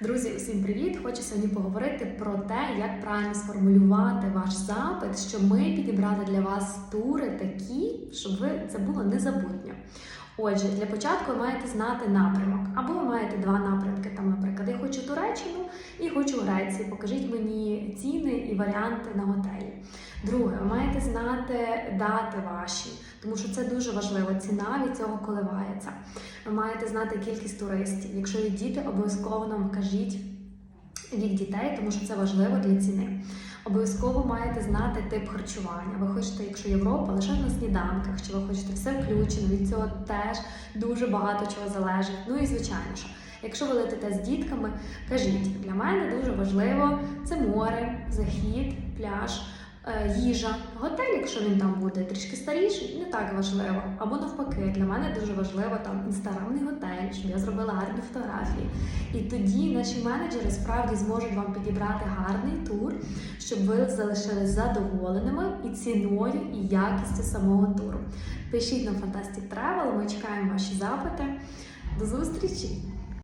Друзі, усім привіт! Хочу сьогодні поговорити про те, як правильно сформулювати ваш запит, щоб ми підібрали для вас тури такі, щоб ви це було незабутньо. Отже, для початку ви маєте знати напрямок, або ви маєте два напрямки. Там, наприклад, я хочу Туреччину і хочу Грецію. Покажіть мені ціни і варіанти на готелі. Друге, ви маєте знати дати ваші, тому що це дуже важливо. Ціна від цього коливається. Ви маєте знати кількість туристів. Якщо є діти, обов'язково нам кажіть вік дітей, тому що це важливо для ціни. Обов'язково маєте знати тип харчування. Ви хочете, якщо Європа, лише на сніданках, чи ви хочете все включено, від цього теж дуже багато чого залежить. Ну і звичайно що. Якщо ви летите з дітками, кажіть, для мене дуже важливо це море, захід, пляж, їжа, готель, якщо він там буде трішки старіший, не так важливо. Або навпаки, для мене дуже важливо там інстаграмний готель, щоб я зробила гарні фотографії. І тоді наші менеджери справді зможуть вам підібрати гарний тур, щоб ви залишились задоволеними і ціною, і якістю самого туру. Пишіть на Fantastic Travel, ми чекаємо ваші запити. До зустрічі!